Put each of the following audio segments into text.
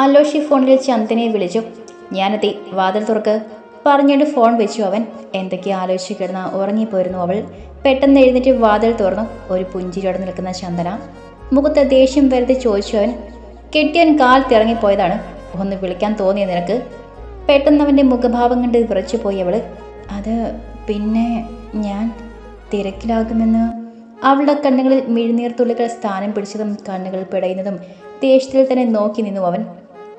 അലോഷി ഫോണിൽ ചന്ദനെ വിളിച്ചു. ഞാനെത്തി വാതിൽ തുറക്ക്. പറഞ്ഞിട്ട് ഫോൺ വെച്ചു അവൻ. എന്തൊക്കെയോ ആലോചിച്ച് കിടന്ന ഉറങ്ങിപ്പോയിരുന്നു അവൾ. പെട്ടെന്ന് എഴുന്നേറ്റ് വാതിൽ തുറന്നു. ഒരു പുഞ്ചിരിയോടെ നിൽക്കുന്ന ചന്ദന. മുഖത്ത് ദേഷ്യം വരുത്തി ചോദിച്ചു അവൻ. കെട്ടിയൻ കാൽ തിറങ്ങിപ്പോയതാണ് ഒന്ന് വിളിക്കാൻ തോന്നിയ നിനക്ക്? പെട്ടെന്ന് അവന്റെ മുഖഭാവം കണ്ട് വിറച്ചു പോയി അവൾ അത് പിന്നെ ഞാൻ തിരക്കിലാകുമെന്ന്? അവളുടെ കണ്ണുകളിൽ മിഴിനീർത്തുള്ളികൾ സ്ഥാനം പിടിച്ചതും കണ്ണുകൾ പിടയുന്നതും ദേഷ്യത്തിൽ തന്നെ നോക്കി നിന്നു അവൻ.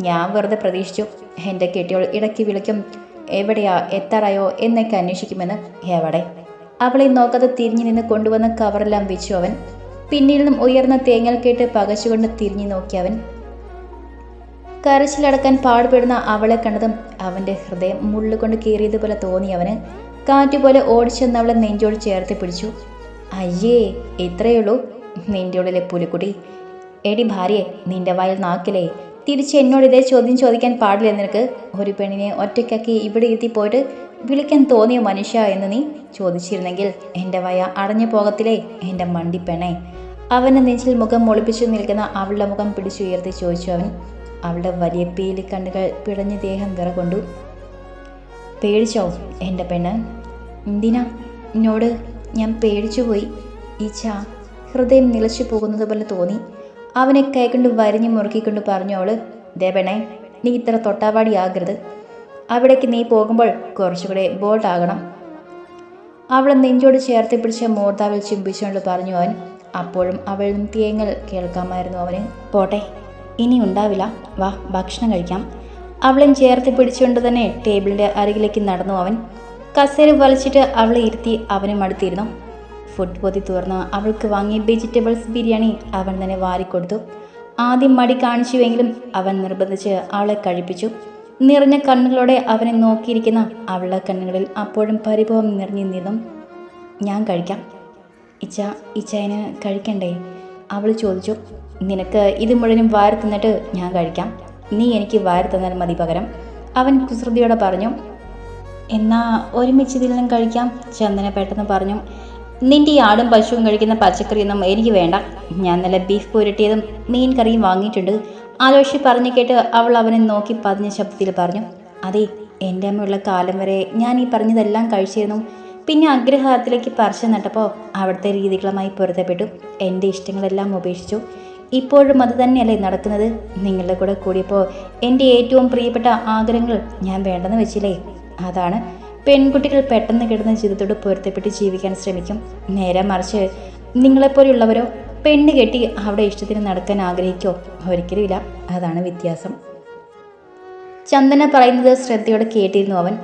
ഞാൻ വെറുതെ പ്രതീക്ഷിച്ചു. എന്റെ കെട്ടിയോൾ ഇടയ്ക്ക് വിളിക്കും എവിടെയാ? എത്താറായോ? എന്നൊക്കെ അന്വേഷിക്കുമെന്ന്. എവിടെ? അവളെ നോക്കാതെ തിരിഞ്ഞു നിന്ന് കൊണ്ടുവന്ന കവറെല്ലാം വെച്ചു അവൻ. പിന്നിൽ നിന്നും ഉയർന്ന തേങ്ങൽ കേട്ട് പകച്ചുകൊണ്ട് തിരിഞ്ഞു നോക്കി അവൻ. കരച്ചിലടക്കാൻ പാടുപെടുന്ന അവളെ കണ്ടതും അവന്റെ ഹൃദയം മുള്ളുകൊണ്ട് കീറിയതുപോലെ തോന്നി അവന്. കാറ്റുപോലെ ഓടിച്ചെന്ന് അവളെ നെഞ്ചോട് ചേർത്ത് പിടിച്ചു. അയ്യേ ഇത്രയുള്ളൂ നിന്റെ ഉള്ളിലെ എടി ഭാര്യയെ നിന്റെ വായിൽ നാക്കിലേ. തിരിച്ച് എന്നോട് ഇതേ ചോദ്യം ചോദിക്കാൻ പാടില്ല നിനക്ക്? ഒരു പെണ്ണിനെ ഒറ്റയ്ക്കാക്കി ഇവിടെ ഇരുത്തി പോയിട്ട് വിളിക്കാൻ തോന്നിയ മനുഷ്യ എന്ന് നീ ചോദിച്ചിരുന്നെങ്കിൽ എന്റെ വയ അടഞ്ഞു പോകത്തില്ലേ? എന്റെ മണ്ടിപ്പെണ്ണെ അവന്റെ നെഞ്ചിൽ മുഖം ഒളിപ്പിച്ചു നിൽക്കുന്ന അവളുടെ മുഖം പിടിച്ചുയർത്തി ചോദിച്ചു അവൻ. അവളുടെ വലിയ പേലി കണ്ണുകൾ പിടഞ്ഞ് ദേഹം വിറകൊണ്ടു. പേടിച്ചോ എന്റെ പെണ്ണ്? എന്തിനാ എന്നോട് ഞാൻ പേടിച്ചുപോയി? ഈച്ച ഹൃദയം നിലച്ചു പോകുന്നത് പോലെ തോന്നി. അവനെ കൈകൊണ്ട് വരിഞ്ഞു മുറുക്കിക്കൊണ്ട് പറഞ്ഞോൾ ദേവണേ നീ ഇത്ര തൊട്ടാവാടിയാകരുത് അവിടേക്ക് നീ പോകുമ്പോൾ കുറച്ചുകൂടെ ബോൾട്ടാകണം അവളെ നെഞ്ചോട് ചേർത്ത് പിടിച്ച മൂർത്താവിൽ ചുംബിച്ചുകൊണ്ട് പറഞ്ഞു അവൻ അപ്പോഴും അവളിൽ നിന്ന് തേങ്ങൽ കേൾക്കാമായിരുന്നു അവന്. പോട്ടെ ഇനി ഉണ്ടാവില്ല. വാ ഭക്ഷണം കഴിക്കാം. അവളെ ചേർത്ത് പിടിച്ചുകൊണ്ട് തന്നെ ടേബിളിന്റെ അരികിലേക്ക് നടന്നു അവൻ. കസേര വലിച്ചിട്ട് അവളെ ഇരുത്തി അവനും അടുത്തിരുന്നു. ഫുഡ് പൊതി തുറന്ന് അവൾക്ക് വാങ്ങിയ വെജിറ്റബിൾസ് ബിരിയാണി അവൻ തന്നെ വാരിക്കൊടുത്തു. ആദ്യം മടി കാണിച്ചുവെങ്കിലും അവൻ നിർബന്ധിച്ച് അവളെ കഴിപ്പിച്ചു. നിറഞ്ഞ കണ്ണുകളോടെ അവനെ നോക്കിയിരിക്കുന്ന അവളുടെ കണ്ണുകളിൽ അപ്പോഴും പരിഭവം നിറഞ്ഞു നിന്നും. ഞാൻ കഴിക്കാം. ഇച്ച ഇച്ചയന് കഴിക്കണ്ടേ? അവൾ ചോദിച്ചു. നിനക്ക് ഇത് മുഴുവനും വാരി തിന്നിട്ട് ഞാൻ കഴിക്കാം. നീ എനിക്ക് വാരി തന്നാൽ മതി പകരം. അവൻ കുസൃതിയോടെ പറഞ്ഞു. എന്നാ ഒരുമിച്ച് ഇതിൽ നിന്നും കഴിക്കാം ചന്ദന പെട്ടെന്ന് പറഞ്ഞു. നിന്റെ ഈ ആടും പശുവും കഴിക്കുന്ന പച്ചക്കറിയൊന്നും എനിക്ക് വേണ്ട. ഞാൻ നല്ല ബീഫ് പുരട്ടിയതും മീൻ കറിയും വാങ്ങിയിട്ടുണ്ട്. ആലോഷി പറഞ്ഞു കേട്ട് അവൾ അവനെ നോക്കി പതിഞ്ഞ ശബ്ദത്തിൽ പറഞ്ഞു അതെ എന്റെ അമ്മയുള്ള കാലം വരെ ഞാൻ ഈ പറഞ്ഞതെല്ലാം കഴിച്ചിരുന്നു. പിന്നെ അഗ്രഹാരത്തിലേക്ക് പറിച്ചു നട്ടപ്പോൾ അവിടുത്തെ രീതികളുമായി പൊരുത്തപ്പെട്ടു. എന്റെ ഇഷ്ടങ്ങളെല്ലാം ഉപേക്ഷിച്ചു. ഇപ്പോഴും അത് തന്നെയല്ലേ നടക്കുന്നത്? നിങ്ങളുടെ കൂടെ കൂടിയപ്പോൾ എന്റെ ഏറ്റവും പ്രിയപ്പെട്ട ആഗ്രഹങ്ങൾ ഞാൻ വേണ്ടെന്ന് വെച്ചില്ലേ? അതാണ്. പെൺകുട്ടികൾ പെട്ടെന്ന് കിടന്ന ജീവിതത്തോട് പൊരുത്തപ്പെട്ട് ജീവിക്കാൻ ശ്രമിക്കും. നേരെ മറിച്ച് നിങ്ങളെപ്പോലെയുള്ളവരോ പെണ്ണ് കെട്ടി അവിടെ ഇഷ്ടത്തിന് നടക്കാൻ ആഗ്രഹിക്കോ? ഒരിക്കലുമില്ല. അതാണ് വ്യത്യാസം. ചന്ദന പറയുന്നത് ശ്രദ്ധയോടെ കേട്ടിരുന്നു അവൻ.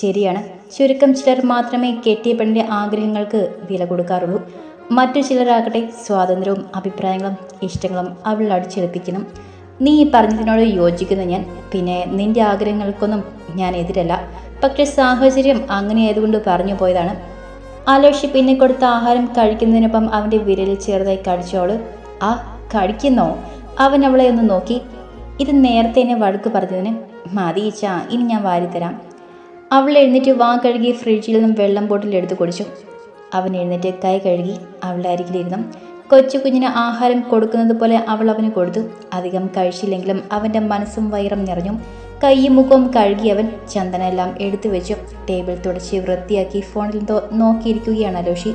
ശരിയാണ്. ചുരുക്കം ചിലർ മാത്രമേ കെട്ടിയ പെണ്ണിന്റെ ആഗ്രഹങ്ങൾക്ക് വില കൊടുക്കാറുള്ളൂ. മറ്റു ചിലരാകട്ടെ സ്വാതന്ത്ര്യവും അഭിപ്രായങ്ങളും ഇഷ്ടങ്ങളും അവൾ അടിച്ചെടുപ്പിക്കണം നീ പറഞ്ഞതിനോട് യോജിക്കുന്നു ഞാൻ. പിന്നെ നിന്റെ ആഗ്രഹങ്ങൾക്കൊന്നും ഞാൻ എതിരല്ല. പക്ഷെ സാഹചര്യം അങ്ങനെ ആയതുകൊണ്ട് പറഞ്ഞു പോയതാണ്. അലോഷി പിന്നെ കൊടുത്ത ആഹാരം കഴിക്കുന്നതിനൊപ്പം അവന്റെ വിരലിൽ ചെറുതായി കഴിച്ചോൾ ആ കഴിക്കുന്നോ അവൻ അവളെ ഒന്ന് നോക്കി. ഇത് നേരത്തെ എന്നെ വഴക്ക് പറഞ്ഞതിന്. മതിയിച്ച ഇനി ഞാൻ വാരിത്തരാം അവൾ എഴുന്നേറ്റ് വാ കഴുകി ഫ്രിഡ്ജിൽ നിന്നും വെള്ളം ബോട്ടിൽ എടുത്ത് കുടിച്ചു. അവൻ എഴുന്നേറ്റ് കൈ കഴുകി അവളുടെ അരികിലിരുന്നു കൊച്ചു കുഞ്ഞിന് ആഹാരം കൊടുക്കുന്നത് പോലെ അവൾ അവന് കൊടുത്തു. അധികം കഴിച്ചില്ലെങ്കിലും അവന്റെ മനസ്സും വയറും നിറഞ്ഞു. കൈയും മുഖവും കഴുകി അവൻ ചന്ദന എടുത്തു വെച്ചു. ടേബിൾ തുടച്ച് വൃത്തിയാക്കി ഫോണിൽ നോക്കിയിരിക്കുകയാണ് അലോഷി.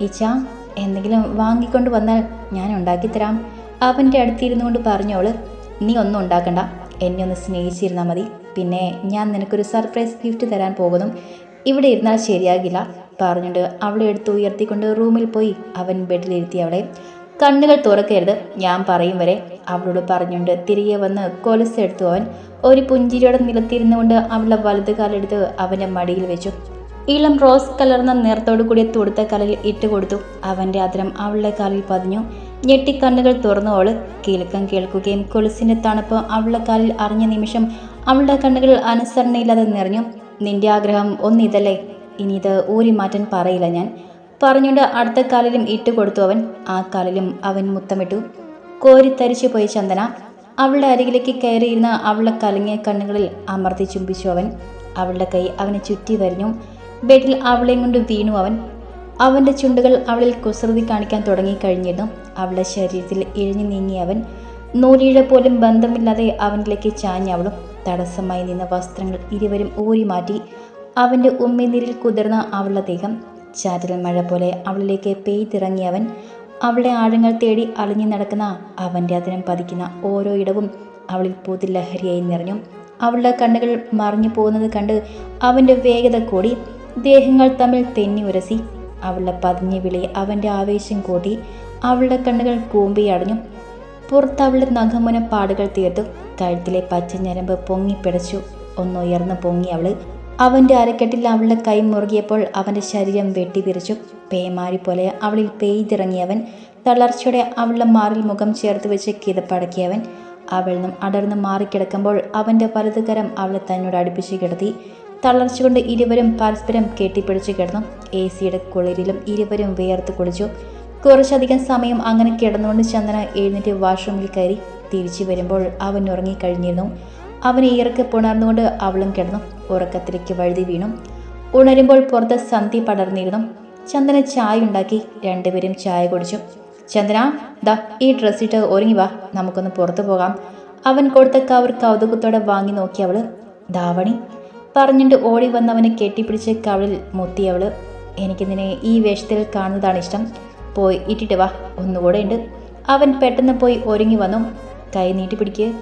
ഇച്ച എന്തെങ്കിലും വാങ്ങിക്കൊണ്ട് വന്നാൽ ഞാൻ ഉണ്ടാക്കിത്തരാം അവന്റെ അടുത്തിരുന്നു കൊണ്ട് പറഞ്ഞോൾ. നീ ഒന്നും ഉണ്ടാക്കണ്ട. എന്നെ ഒന്ന് സ്നേഹിച്ചിരുന്നാൽ മതി. പിന്നെ ഞാൻ നിനക്കൊരു സർപ്രൈസ് ഗിഫ്റ്റ് തരാൻ പോകുന്നു. ഇവിടെ ഇരുന്നാൽ ശരിയാകില്ല. പറഞ്ഞിട്ട് അവളെ എടുത്ത് ഉയർത്തിക്കൊണ്ട് റൂമിൽ പോയി. അവൻ ബെഡിലിരുത്തി അവളെ. കണ്ണുകൾ തുറക്കരുത്. ഞാൻ പറയും വരെ. അവളോട് പറഞ്ഞുകൊണ്ട് തിരികെ വന്ന് കൊലസെടുത്തു അവൻ ഒരു പുഞ്ചിരിയോടെ നിലത്തിരുന്നുകൊണ്ട് അവളുടെ വലത് കാലെടുത്ത് അവന്റെ മടിയിൽ വെച്ചു. ഇളം റോസ് കലർന്ന നിറത്തോടു കൂടിയ തുടുത്ത കലയിൽ ഇട്ട് കൊടുത്തു. അവന്റെ അതിരം അവളുടെ കാലിൽ പതിഞ്ഞു. ഞെട്ടിക്കണ്ണുകൾ തുറന്നു അവൾ കേൾക്കം കേൾക്കുകയും കൊലുസിന്റെ തണുപ്പ് അവളുടെ കാലിൽ അറിഞ്ഞ നിമിഷം അവളുടെ കണ്ണുകൾ അനുസരണയില്ലാതെ നിറഞ്ഞു. നിന്റെ ആഗ്രഹം ഒന്നിതല്ലേ? ഇനി ഇത് ഊരി മാറ്റാൻ പറയില്ല ഞാൻ. പറഞ്ഞുകൊണ്ട് അടുത്ത കാലിലും ഇട്ടുകൊടുത്തു അവൻ. ആ കാലിലും അവൻ മുത്തമിട്ടു. കോരിത്തരിച്ചു പോയി ചന്ദന അവളുടെ അരികിലേക്ക് കയറിയിരുന്ന അവളുടെ കലങ്ങിയ കണ്ണുകളിൽ അമർത്തി ചുംബിച്ചു അവൻ. അവളുടെ കൈ അവനെ ചുറ്റി വരിഞ്ഞു. ബെഡിൽ അവളെയും കൊണ്ട് വീണു അവൻ. അവന്റെ ചുണ്ടുകൾ അവളിൽ കുസൃതി കാണിക്കാൻ തുടങ്ങി തുടങ്ങിക്കഴിഞ്ഞിരുന്നു. അവളുടെ ശരീരത്തിൽ ഇഴഞ്ഞു നീങ്ങി അവൻ. നൂലിഴ പോലും ബന്ധമില്ലാതെ അവനിലേക്ക് ചാഞ്ഞവളും തടസ്സമായി നിന്ന വസ്ത്രങ്ങൾ ഇരുവരും ഊരി മാറ്റി അവന്റെ ഉമ്മിനീരിൽ കുതിർന്ന അവളുടെ ദേഹം. ചാറ്റൽ മഴ പോലെ അവളിലേക്ക് പെയ്തിറങ്ങിയവൻ അവളുടെ ആഴങ്ങൾ തേടി അളിഞ്ഞു നടക്കുന്ന അവന്റെ അതിനം പതിക്കുന്ന ഓരോ ഇടവും അവളിൽ പുതുലഹരിയായി നിറഞ്ഞു. അവളുടെ കണ്ണുകൾ മറിഞ്ഞു പോകുന്നത് കണ്ട് അവന്റെ വേഗത കൂടി ദേഹങ്ങൾ തമ്മിൽ തെന്നി ഉരസി. അവളുടെ പതിഞ്ഞ വിളി അവന്റെ ആവേശം കൂട്ടി അവളുടെ കണ്ണുകൾ കൂമ്പി അടഞ്ഞു. പുറത്ത് അവളുടെ നഖമുന പാടുകൾ തീർത്തു. കഴുത്തിലെ പച്ച ഞരമ്പ് പൊങ്ങിപ്പിടച്ചു ഒന്നുയർന്നു പൊങ്ങി അവൾ. അവന്റെ അരക്കെട്ടിൽ അവളുടെ കൈ മുറുകിയപ്പോൾ അവന്റെ ശരീരം വെട്ടിപിരിച്ചു പേമാരി പോലെ അവളിൽ പെയ്തിറങ്ങിയവൻ തളർച്ചയുടെ അവളുടെ മാറിൽ മുഖം ചേർത്ത് വെച്ച് കിതപ്പടക്കിയവൻ. അവളിൽ നിന്നും അടർന്ന് മാറിക്കിടക്കുമ്പോൾ അവന്റെ വലതുകരം അവളെ തന്നോട് അടുപ്പിച്ച് കിടത്തി തളർച്ച കൊണ്ട് ഇരുവരും പരസ്പരം കെട്ടിപ്പിടിച്ച് കിടന്നു. എ സിയുടെ കുളിരിലും ഇരുവരും വേർത്ത് കുളിച്ചു. കുറച്ചധികം സമയം അങ്ങനെ കിടന്നുകൊണ്ട് ചന്ദന എഴുന്നേറ്റ് വാഷ്റൂമിൽ കയറി തിരിച്ചു വരുമ്പോൾ അവൻ ഉറങ്ങിക്കഴിഞ്ഞിരുന്നു അവനെ ഇറക്കെ പുണർന്നുകൊണ്ട് അവളും കിടന്നു. ഉറക്കത്തിലേക്ക് വഴുതി വീണു. ഉണരുമ്പോൾ പുറത്ത് സന്ധി പടർന്നിരുന്നു. ചന്ദന ചായ ഉണ്ടാക്കി രണ്ടുപേരും ചായ കുടിച്ചു. ചന്ദന ദാ ഈ ഡ്രസ് ഇട്ട് ഒരുങ്ങി വാ നമുക്കൊന്ന് പുറത്തു പോകാം. അവൻ കൊടുത്ത കവർ കൗതുകത്തോടെ വാങ്ങി നോക്കി അവൾ. ധാവണി പറഞ്ഞിട്ട് ഓടി വന്നവനെ കെട്ടിപ്പിടിച്ച് കവളിൽ മുത്തിയവൾ എനിക്ക് നിന്നെ ഈ വേഷത്തിൽ കാണുന്നതാണ് ഇഷ്ടം. പോയി ഇട്ടിട്ട് വാ ഒന്നുകൂടെ ഉണ്ട് അവൻ പെട്ടെന്ന് പോയി ഒരുങ്ങി വന്നു. കൈ നീട്ടി പിടിക്ക്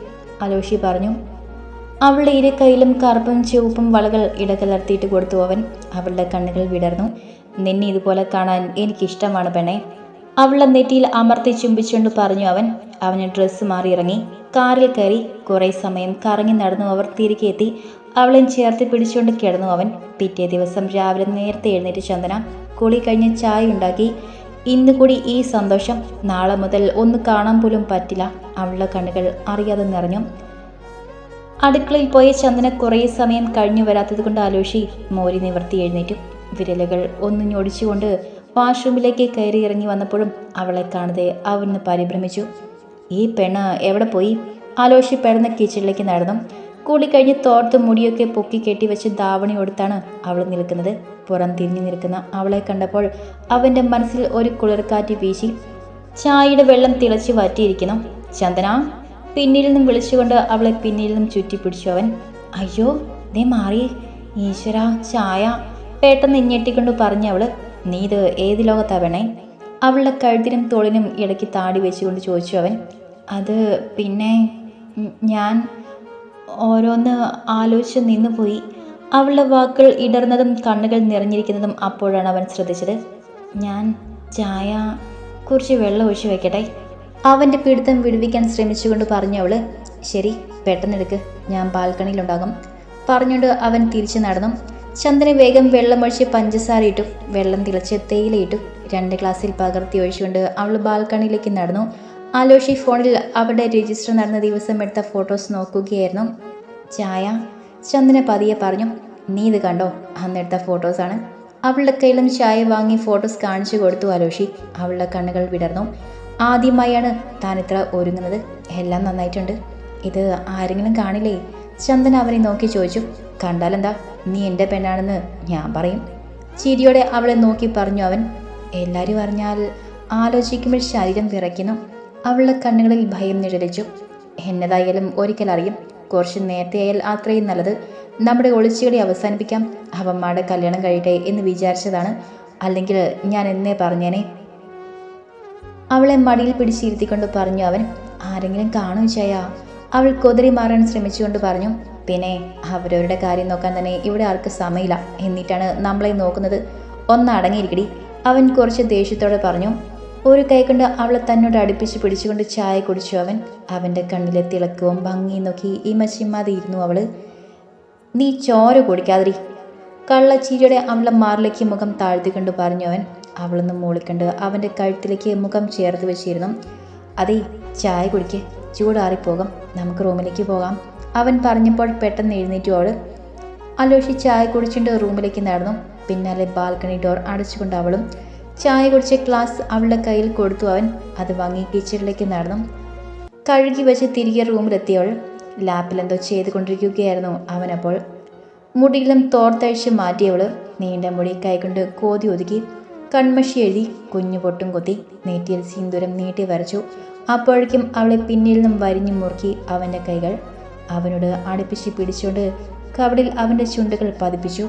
അലോഷി പറഞ്ഞു. അവളുടെ ഇരു കയ്യിലും കറുപ്പും ചുവപ്പും വളകൾ ഇടകലർത്തിയിട്ട് കൊടുത്തു അവൻ. അവളുടെ കണ്ണുകൾ വിടർന്നു. നിന്നെ ഇതുപോലെ കാണാൻ എനിക്കിഷ്ടമാണ് പെണ്ണെ. അവളുടെ നെറ്റിയിൽ അമർത്തി ചുംബിച്ചുകൊണ്ട് പറഞ്ഞു അവൻ. അവന് ഡ്രസ്സ് മാറി ഇറങ്ങി കാറിൽ കയറി കുറേ സമയം കറങ്ങി നടന്നു അവർ തിരികെ എത്തി. അവളെ ചേർത്ത് പിടിച്ചുകൊണ്ട് കിടന്നു അവൻ. പിറ്റേ ദിവസം രാവിലെ നേരത്തെ എഴുന്നേറ്റ് ചന്ദന കുളി കഴിഞ്ഞ് ചായ ഉണ്ടാക്കി. ഇന്ന് കൂടി ഈ സന്തോഷം. നാളെ മുതൽ ഒന്ന് കാണാൻ പോലും പറ്റില്ല. അവളുടെ കണ്ണുകൾ അറിയാതെ നിറഞ്ഞു. അടുക്കളയിൽ പോയ ചന്ദന കുറേ സമയം കഴിഞ്ഞു വരാത്തത് കൊണ്ട് ആലോചി മോരി നിവർത്തി എഴുന്നേറ്റു. വിരലുകൾ ഒന്ന് ഞൊടിച്ചുകൊണ്ട് വാഷ്റൂമിലേക്ക് കയറി ഇറങ്ങി വന്നപ്പോഴും അവളെ കാണാതെ അവന് പരിഭ്രമിച്ചു. ഈ പെണ്ണ് എവിടെ പോയി? ആലോചി പെടുന്ന കിച്ചണിലേക്ക് നടന്നു. കൂടി കഴിഞ്ഞ് തോർത്ത് മുടിയൊക്കെ പൊക്കി കെട്ടി വെച്ച് ദാവണി കൊടുത്താണ് അവൾ നിൽക്കുന്നത്. പുറം തിരിഞ്ഞു നിൽക്കുന്ന അവളെ കണ്ടപ്പോൾ അവന്റെ മനസ്സിൽ ഒരു കുളിർക്കാറ്റ് വീശി. ചായയുടെ വെള്ളം തിളച്ച് വറ്റിയിരിക്കുന്നു. ചന്ദന പിന്നിൽ നിന്നും വിളിച്ചുകൊണ്ട് അവളെ പിന്നിൽ നിന്നും ചുറ്റിപ്പിടിച്ചു അവൻ. അയ്യോ ദേ മാറി ഈശ്വര ചായ. പെട്ടെന്ന് ഇഞ്ഞെട്ടിക്കൊണ്ട് പറഞ്ഞവൾ നീ ഇത് ഏത് ലോകത്താ വേണേ അവളുടെ കഴുത്തിനും തോളിനും ഇടയ്ക്ക് താടി വെച്ചുകൊണ്ട് ചോദിച്ചു അവൻ അത് പിന്നെ ഞാൻ ഓരോന്ന് ആലോചിച്ച് നിന്നുപോയി അവളുടെ വാക്കുകൾ ഇടർന്നതും കണ്ണുകൾ നിറഞ്ഞിരിക്കുന്നതും അപ്പോഴാണ് അവൻ ശ്രദ്ധിച്ചത്. ഞാൻ ചായ കുറച്ച് വെള്ളം ഒഴിച്ചു വെക്കട്ടെ? അവന്റെ പിടുത്തം വിടുവിക്കാൻ ശ്രമിച്ചുകൊണ്ട് പറഞ്ഞു അവൾ ശരി പെട്ടെന്നെടുക്ക് ഞാൻ ബാൽക്കണിയിലുണ്ടാകും. പറഞ്ഞുകൊണ്ട് അവൻ തിരിച്ചു നടന്നു. ചന്ദന വേഗം വെള്ളമൊഴിച്ച് പഞ്ചസാര ഇട്ടു വെള്ളം തിളച്ച് തേയിലയിട്ടു രണ്ട് ഗ്ലാസ്സിൽ പകർത്തി ഒഴിച്ചുകൊണ്ട് അവൾ ബാൽക്കണിയിലേക്ക് നടന്നു. ആലോഷി ഫോണിൽ അവിടെ രജിസ്റ്റർ നടന്ന ദിവസം എടുത്ത ഫോട്ടോസ് നോക്കുകയായിരുന്നു. ചായ ചന്ദന പതിയെ പറഞ്ഞു നീ ഇത് കണ്ടോ? അന്നെടുത്ത ഫോട്ടോസാണ് അവളുടെ കയ്യിലും ചായ വാങ്ങി ഫോട്ടോസ് കാണിച്ചു കൊടുത്തു ആലോഷി. അവളുടെ കണ്ണുകൾ വിടർന്നു. ആദ്യമായാണ് താൻ ഇത്ര ഒരുങ്ങുന്നത്. എല്ലാം നന്നായിട്ടുണ്ട്. ഇത് ആരെങ്കിലും കാണില്ലേ? ചന്ദന അവനെ നോക്കി ചോദിച്ചു. കണ്ടാലെന്താ? നീ എന്റെ പെണ്ണാണെന്ന് ഞാൻ പറയും. ചിരിയോടെ അവളെ നോക്കി പറഞ്ഞു അവൻ. എല്ലാവരും അറിഞ്ഞാൽ ആലോചിക്കുമ്പോൾ ശരീരം വിറയ്ക്കുന്നു. അവളുടെ കണ്ണുകളിൽ ഭയം നിഴലിച്ചു. എന്നതായാലും ഒരിക്കൽ അറിയും. കുറച്ച് നേരത്തെയായാൽ അത്രയും നല്ലത്. നമ്മുടെ ഒളിച്ചുകളി അവസാനിപ്പിക്കാം. അവന്മാരുടെ കല്യാണം കഴിയട്ടെ എന്ന് വിചാരിച്ചതാണ്. അല്ലെങ്കിൽ ഞാൻ എന്നേ പറഞ്ഞേനെ. അവളെ മടിയിൽ പിടിച്ചിരുത്തിക്കൊണ്ട് പറഞ്ഞു അവൻ. ആരെങ്കിലും കാണും ചായ അവൾ കൊതിരി മാറാൻ ശ്രമിച്ചുകൊണ്ട് പറഞ്ഞു. പിന്നെ അവരവരുടെ കാര്യം നോക്കാൻ തന്നെ ഇവിടെ ആർക്ക് സമയമില്ല. എന്നിട്ടാണ് നമ്മളെ നോക്കുന്നത്. ഒന്ന് അടങ്ങിയിരിക്കടി അവൻ കുറച്ച് ദേഷ്യത്തോടെ പറഞ്ഞു ഒരു കൈ കൊണ്ട് അവളെ തന്നോട് അടുപ്പിച്ച് പിടിച്ചുകൊണ്ട് ചായ കുടിച്ചു അവൻ. അവന്റെ കണ്ണിലെ തിളക്കവും ഭംഗിയും നോക്കി ഇമച്ചിമ്മാതെ ഇരുന്നു അവൾ നീ ചോര കുടിക്കാതിരി. കള്ളച്ചീരിയുടെ അവളുടെ മാറിലേക്ക് മുഖം താഴ്ത്തിക്കൊണ്ട് പറഞ്ഞു അവൻ. അവളൊന്ന് മൂളിക്കണ്ട് അവന്റെ കഴുത്തിലേക്ക് മുഖം ചേർത്ത് വെച്ചിരുന്നു. അതേ ചായ കുടിക്ക്. ചൂടാറിപ്പോകാം. നമുക്ക് റൂമിലേക്ക് പോകാം. അവൻ പറഞ്ഞപ്പോൾ പെട്ടെന്ന് എഴുന്നേറ്റു അവൾ. അലോഷി ചായ കുടിച്ചിട്ട് റൂമിലേക്ക് നടന്നു. പിന്നാലെ ബാൽക്കണി ഡോർ അടച്ചുകൊണ്ട് അവളും ചായ കുടിച്ച ഗ്ലാസ് അവളുടെ കയ്യിൽ കൊടുത്തു അവൻ. അത് വാങ്ങി കിച്ചണിലേക്ക് നടന്നു. കഴുകി വെച്ച് തിരികെ റൂമിലെത്തിയവൾ ലാപ്പിലെന്തോ ചെയ്തുകൊണ്ടിരിക്കുകയായിരുന്നു അവനപ്പോൾ മുടിയിലും തോർത്തഴിച്ച് മാറ്റിയവൾ നീണ്ട മുടി കൈകൊണ്ട് കോതി ഒതുക്കി കൺമഷി എഴുതി കുഞ്ഞു പൊട്ടും കൊത്തി നീട്ടിയൽ സിന്ദൂരം നീട്ടി വരച്ചു. അപ്പോഴേക്കും അവളെ പിന്നിൽ നിന്നും വരിഞ്ഞു മുറുക്കി അവന്റെ കൈകൾ അവനോട് അടുപ്പിച്ച് പിടിച്ചുകൊണ്ട് കവടിൽ അവന്റെ ചുണ്ടുകൾ പതിപ്പിച്ചു.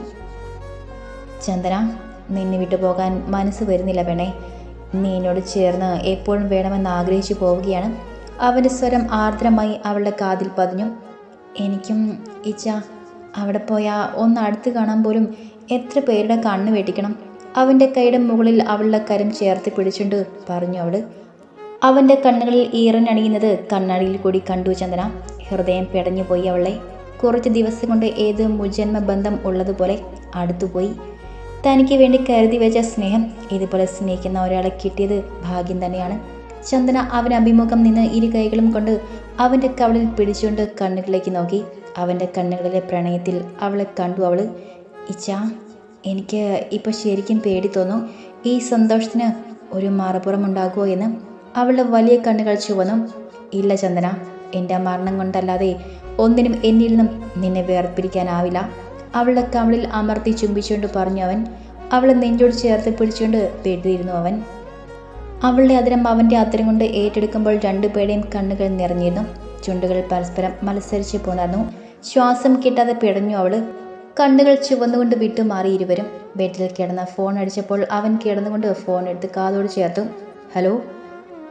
ചന്ദന നിന്നെ വിട്ടു പോകാൻ മനസ്സ് വരുന്നില്ല വേണേ നീ എന്നോട് ചേർന്ന് എപ്പോഴും വേണമെന്ന് ആഗ്രഹിച്ചു പോവുകയാണ്. അവന്റെ സ്വരം ആർദ്രമായി അവളുടെ കാതിൽ പതിഞ്ഞു. എനിക്കും ഇച്ച അവിടെ പോയാൽ ഒന്ന് അടുത്ത് കാണാൻ പോലും എത്ര പേരുടെ കണ്ണ് വെട്ടിക്കണം. അവന്റെ കൈയുടെ മുകളിൽ അവളുടെ കരം ചേർത്ത് പിടിച്ചുകൊണ്ട് പറഞ്ഞു അവൾ അവന്റെ കണ്ണുകളിൽ ഈറനണിയുന്നത് കണ്ണാടിയിൽ കൂടി കണ്ടു ചന്ദന. ഹൃദയം പിടഞ്ഞുപോയി അവളെ. കുറച്ച് ദിവസം കൊണ്ട് ഏത് മുജന്മ ബന്ധം ഉള്ളതുപോലെ അടുത്തുപോയി. തനിക്ക് വേണ്ടി കരുതി വെച്ച സ്നേഹം ഇതുപോലെ സ്നേഹിക്കുന്ന ഒരാളെ കിട്ടിയത് ഭാഗ്യം തന്നെയാണ്. ചന്ദന അവൻ അഭിമുഖം നിന്ന് ഇരു കൈകളും കൊണ്ട് അവന്റെ കവളിൽ പിടിച്ചുകൊണ്ട് കണ്ണുകളിലേക്ക് നോക്കി. അവന്റെ കണ്ണുകളിലെ പ്രണയത്തിൽ അവളെ കണ്ടു അവൾ ഇച്ചാ എനിക്ക് ഇപ്പോൾ ശരിക്കും പേടി തോന്നും. ഈ സന്തോഷത്തിന് ഒരു മാറപ്പുറം ഉണ്ടാകുമോ എന്ന്? അവളുടെ വലിയ കണ്ണുകൾ ചുവന്നു. ഇല്ല ചന്ദന എന്റെ മരണം കൊണ്ടല്ലാതെ ഒന്നിനും എന്നിൽ നിന്നും നിന്നെ വേർപിരിക്കാനാവില്ല. അവളുടെ കവളിൽ അമർത്തി ചുംബിച്ചുകൊണ്ട് പറഞ്ഞു അവൻ അവളെ നെഞ്ചോട് ചേർത്ത് പിടിച്ചുകൊണ്ട് പെട്ടിരുന്നു അവൻ. അവളുടെ അതിരം അവന്റെ അതിരം കൊണ്ട് ഏറ്റെടുക്കുമ്പോൾ രണ്ടുപേരുടെയും കണ്ണുകൾ നിറഞ്ഞിരുന്നു. ചുണ്ടുകൾ പരസ്പരം മത്സരിച്ച് പോണർന്നു. ശ്വാസം കിട്ടാതെ പിടഞ്ഞു അവൾ കണ്ണുകൾ ചുവന്നുകൊണ്ട് വിട്ടുമാറി ഇരുവരും. ബെഡിൽ കിടന്ന ഫോൺ അടിച്ചപ്പോൾ അവൻ കിടന്നുകൊണ്ട് ഫോൺ എടുത്ത് കാതോട് ചേർത്തു. ഹലോ?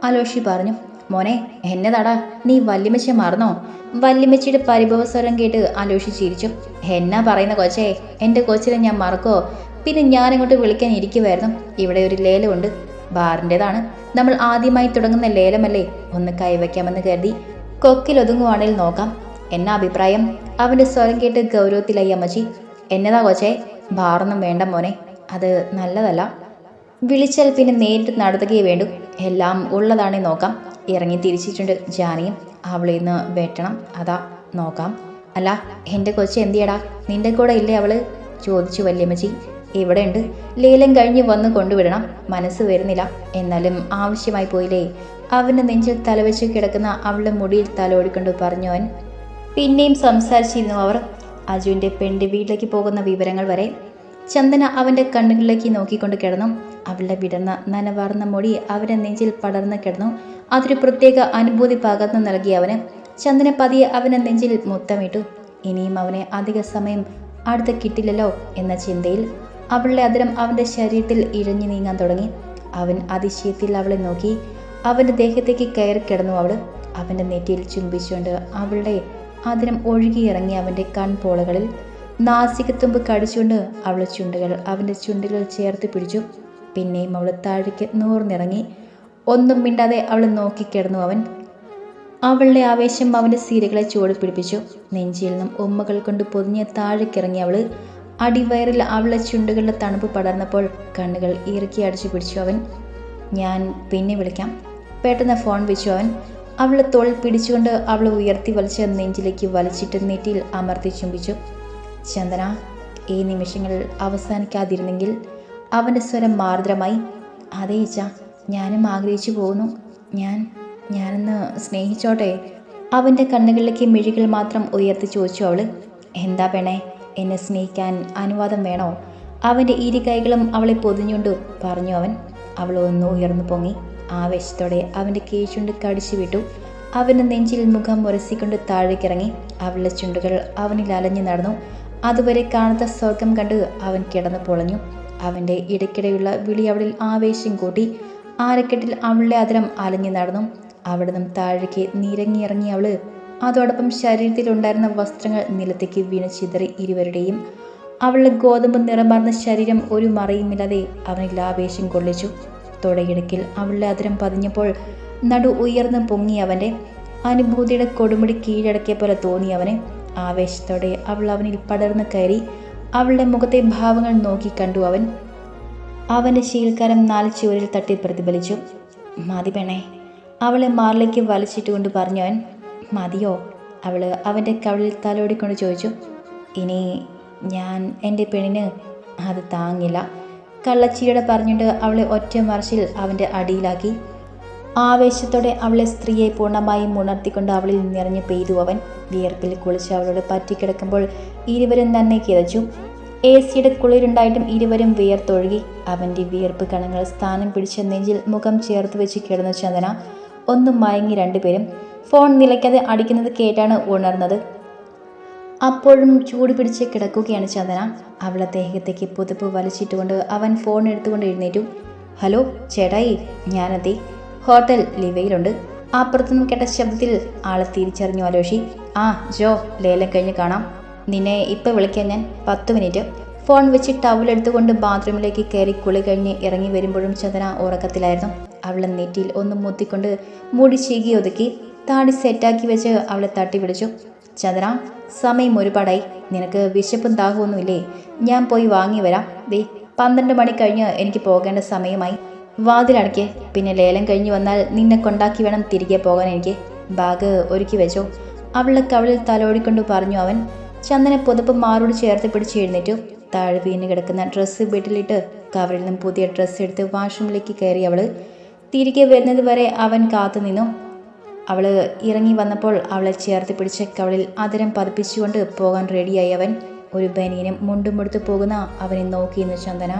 അലോഷി പറഞ്ഞു. മോനെ എന്നതാടാ നീ വല്യമ്മച്ചെ മറന്നോ? വല്യമ്മച്ചിയുടെ പരിഭവ സ്വരം കേട്ട് അലോഷി ചിരിച്ചു. എന്നാ പറയുന്ന കൊച്ചേ എന്റെ കൊച്ചിനെ ഞാൻ മറക്കോ പിന്നെ ഞാൻ ഇങ്ങോട്ട് വിളിക്കാൻ ഇരിക്കുമായിരുന്നു ഇവിടെ ഒരു ലേലമുണ്ട്. ബാറിന്റെതാണ് നമ്മൾ ആദ്യമായി തുടങ്ങുന്ന ലേലമല്ലേ? ഒന്ന് കൈവയ്ക്കാമെന്ന് കരുതി. കൊക്കിലൊതുങ്ങുവാണെങ്കിൽ നോക്കാം. എന്നാ അഭിപ്രായം? അവന്റെ സ്വരം കേട്ട് ഗൗരവത്തിലായി അമ്മച്ചി. എന്നതാ കൊച്ചേ ബാറൊന്നും വേണ്ട മോനെ. അത് നല്ലതല്ല. വിളിച്ചാൽ പിന്നെ നേരിട്ട് നടത്തുകയേ വേണ്ടു. എല്ലാം ഉള്ളതാണേ നോക്കാം. ഇറങ്ങി തിരിച്ചിട്ടുണ്ട് ജാനിയും അവളെ ഇന്ന് വെട്ടണം. അതാ നോക്കാം. അല്ല എന്റെ കൊച്ച് എന്തിയടാ? നിന്റെ കൂടെ ഇല്ലേ അവൾ? ചോദിച്ചു വല്യമ്മച്ചി. ഇവിടെ ഉണ്ട് ലീലം കഴിഞ്ഞ് വന്ന് കൊണ്ടുവിടണം. മനസ്സ് വരുന്നില്ല. എന്നാലും ആവശ്യമായി പോയില്ലേ? അവന്റെ നെഞ്ചിൽ തലവെച്ച് കിടക്കുന്ന അവളുടെ മുടിയിൽ തലോടിക്കൊണ്ട് പറഞ്ഞു അവൻ. പിന്നെയും സംസാരിച്ചിരുന്നു അവർ. അജുവിന്റെ പെണ്ണിന്റെ വീട്ടിലേക്ക് പോകുന്ന വിവരങ്ങൾ വരെ ചന്ദന അവന്റെ കണ്ണുകളിലേക്ക് നോക്കിക്കൊണ്ട് കിടന്നു. അവളുടെ വിടർന്ന നനവാർന്ന മൊഴി അവന്റെ നെഞ്ചിൽ പടർന്ന് കിടന്നു. അതൊരു പ്രത്യേക അനുഭൂതി പകർന്നു നൽകി അവന്. ചന്ദന പതിയെ അവന്റെ നെഞ്ചിൽ മുത്തമിട്ടു. ഇനിയും അവനെ അധിക സമയം അടുത്ത് കിട്ടില്ലല്ലോ എന്ന ചിന്തയിൽ അവളുടെ അതിരം അവന്റെ ശരീരത്തിൽ ഇഴഞ്ഞു നീങ്ങാൻ തുടങ്ങി. അവൻ അതിശയത്തിൽ അവളെ നോക്കി. അവന്റെ ദേഹത്തേക്ക് കയറി കിടന്നു അവൾ അവന്റെ നെറ്റിയിൽ ചുംബിച്ചുകൊണ്ട് അവളുടെ അതിരം ഒഴുകിയിറങ്ങി അവന്റെ കൺപോളകളിൽ നാസികത്തുമ്പ് കടിച്ചുകൊണ്ട് അവളെ ചുണ്ടുകൾ അവന്റെ ചുണ്ടുകൾ ചേർത്ത് പിടിച്ചു. പിന്നെയും അവൾ താഴേക്ക് നൂർന്നിറങ്ങി. ഒന്നും മിണ്ടാതെ അവൾ നോക്കിക്കിടന്നു അവൻ. അവളുടെ ആവേശം അവന്റെ സീരകളെ ചുവട് പിടിപ്പിച്ചു. നെഞ്ചിൽ നിന്നും ഉമ്മകൾ കൊണ്ട് പൊതിഞ്ഞ് താഴേക്കിറങ്ങി അവൾ അടിവയറിൽ അവളെ ചുണ്ടുകളുടെ തണുപ്പ് പടർന്നപ്പോൾ കണ്ണുകൾ ഇറുക്കി അടിച്ചു പിടിച്ചു അവൻ. ഞാൻ പിന്നെ വിളിക്കാം. പെട്ടെന്ന് ഫോൺ വെച്ചു അവൻ. അവളെ തോൾ പിടിച്ചുകൊണ്ട് അവളെ ഉയർത്തി വലിച്ച നെഞ്ചിലേക്ക് വലിച്ചിട്ട് നെറ്റിയിൽ അമർത്തി ചുംബിച്ചു. ചന്ദന ഈ നിമിഷങ്ങൾ അവസാനിക്കാതിരുന്നെങ്കിൽ അവന്റെ സ്വരം മാർദ്രമായി അതേ ഇച്ച ഞാനും ആഗ്രഹിച്ചു പോകുന്നു. ഞാൻ ഞാനൊന്ന് സ്നേഹിച്ചോട്ടെ? അവന്റെ കണ്ണുകളിലേക്ക് മിഴികൾ മാത്രം ഉയർത്തി ചോദിച്ചു അവൾ എന്താ പെണേ എന്നെ സ്നേഹിക്കാൻ അനുവാദം വേണോ? അവന്റെ ഇരു കൈകളും അവളെ പൊതിഞ്ഞുകൊണ്ട് പറഞ്ഞു അവൻ. അവൾ ഒന്ന് ഉയർന്നു പൊങ്ങി. ആവേശത്തോടെ അവന്റെ കീഴ്ചുണ്ട് കടിച്ചു വിട്ടു. അവന്റെ നെഞ്ചിൽ മുഖം മുരസിക്കൊണ്ട് താഴേക്കിറങ്ങി. അവളുടെ ചുണ്ടുകൾ അവനിൽ അലഞ്ഞു നടന്നു. അതുവരെ കാണാത്ത സ്വർഗം കണ്ട് അവൻ കിടന്നു പൊളഞ്ഞു. അവന്റെ ഇടയ്ക്കിടെയുള്ള വിളി അവളിൽ ആവേശം കൂട്ടി. ആരക്കെട്ടിൽ അവളുടെ അതിരം അലഞ്ഞു നടന്നു. അവിടെ നിന്നും താഴേക്ക് നിരങ്ങിയിറങ്ങി അവൾ. അതോടൊപ്പം ശരീരത്തിലുണ്ടായിരുന്ന വസ്ത്രങ്ങൾ നിലത്തേക്ക് വീണ് ചിതറി ഇരുവരുടെയും. അവളുടെ ഗോതമ്പ് നിറമാർന്ന ശരീരം ഒരു മറയുമില്ലാതെ അവനിൽ ആവേശം കൊള്ളിച്ചു. തുടയിടക്കിൽ അവളുടെ അതിരം പതിഞ്ഞപ്പോൾ നടു ഉയർന്ന് പൊങ്ങി അവന്റെ അനുഭൂതിയുടെ കൊടുമുടി കീഴടക്കിയ പോലെ തോന്നി അവന്. ആവേശത്തോടെ അവൾ അവനിൽ പടർന്നു കയറി അവളുടെ മുഖത്തെ ഭാവങ്ങൾ നോക്കി കണ്ടു അവൻ. അവന്റെ ശീൽക്കാരം നാല് ചുവരിൽ തട്ടി പ്രതിഫലിച്ചു. മതി പെണേ അവളെ മാറിലേക്ക് വലിച്ചിട്ടുകൊണ്ട് പറഞ്ഞു അവൻ. മതിയോ? അവൾ അവന്റെ കവളിൽ തലോടിക്കൊണ്ട് ചോദിച്ചു. ഇനി ഞാൻ എന്റെ പെണ്ണിന് അത് താങ്ങില്ല കള്ളച്ചിയുടെ പറഞ്ഞിട്ട് അവളെ ഒറ്റ മറിച്ചിൽ അവന്റെ അടിയിലാക്കി. ആവേശത്തോടെ അവളെ സ്ത്രീയെ പൂർണമായും ഉണർത്തിക്കൊണ്ട് അവളിൽ നിറഞ്ഞു പെയ്തു അവൻ. വിയർപ്പിൽ കുളിച്ച് അവളോട് പറ്റിക്കിടക്കുമ്പോൾ ഇരുവരും തന്നെ കിതച്ചു. എ സിയുടെ കുളിരുണ്ടായിട്ടും ഇരുവരും വിയർത്തൊഴുകി. അവന്റെ വിയർപ്പ് കണങ്ങൾ സ്ഥാനം പിടിച്ച നെഞ്ചിൽ മുഖം ചേർത്ത് വെച്ച് കിടന്ന ചന്ദന. ഒന്നും മയങ്ങി രണ്ടുപേരും ഫോൺ നിലയ്ക്കാതെ അടിക്കുന്നത് കേട്ടാണ് ഉണർന്നത്. അപ്പോഴും ചൂട് പിടിച്ച് കിടക്കുകയാണ് ചന്ദന. അവളെ ദേഹത്തേക്ക് പുതുപ്പ് വലിച്ചിട്ടുകൊണ്ട് അവൻ ഫോൺ എടുത്തുകൊണ്ട് എഴുന്നേറ്റു. ഹലോ ചേട്ടായി ഞാനെത്തി ഹോട്ടൽ ലിവയിലുണ്ട്. അപ്പുറത്തുനിന്ന് കേട്ട ശബ്ദത്തിൽ ആളെ തിരിച്ചറിഞ്ഞു അലോഷി. ആ ജോ ലേലം കഴിഞ്ഞ് കാണാം. നിന്നെ ഇപ്പം വിളിക്കാൻ ഞാൻ. പത്ത് മിനിറ്റ്. ഫോൺ വെച്ച് ടവൽ എടുത്തുകൊണ്ട് ബാത്റൂമിലേക്ക് കയറി കുളി കഴിഞ്ഞ് ഇറങ്ങി വരുമ്പോഴും ചന്ദന ഉറക്കത്തിലായിരുന്നു. അവളെ നെറ്റിയിൽ ഒന്ന് മുത്തിക്കൊണ്ട് മുടി ചീകി ഒതുക്കി താടി സെറ്റാക്കി വെച്ച് അവളെ തട്ടി വിളിച്ചു. ചന്ദ്ര സമയം ഒരുപാടായി. നിനക്ക് വിശപ്പും ദാഹമൊന്നുമില്ലേ ഞാൻ പോയി വാങ്ങി വരാം. ദേ പന്ത്രണ്ട് മണി കഴിഞ്ഞ് എനിക്ക് പോകേണ്ട സമയമായി. വാതിലടയ്ക്ക് പിന്നെ ലേലം കഴിഞ്ഞു വന്നാൽ നിന്നെ കൊണ്ടാക്കി വേണം തിരികെ പോകാൻ എനിക്ക്. ബാഗ് ഒരുക്കി വെച്ചോ. അവളെ കവളിൽ തലോടിക്കൊണ്ട് പറഞ്ഞു അവൻ. ചന്ദന പുതപ്പ് മാറോട് ചേർത്ത് പിടിച്ച് എഴുന്നേറ്റു. താഴെ വീണ് കിടക്കുന്ന ഡ്രസ്സ് വീട്ടിലിട്ട് കവറിൽ നിന്നും പുതിയ ഡ്രസ്സ് എടുത്ത് വാഷ്റൂമിലേക്ക് കയറി അവൾ. തിരികെ വരുന്നത് വരെ അവൻ കാത്തു നിന്നു. അവൾ ഇറങ്ങി വന്നപ്പോൾ അവളെ ചേർത്ത് പിടിച്ച കവളിൽ അതിരം പതിപ്പിച്ചുകൊണ്ട് പോകാൻ റെഡിയായി അവൻ. ഒരു ബനിയനും മുണ്ടും എടുത്ത് പോകുന്ന അവനെ നോക്കിയിരുന്നു ചന്ദന.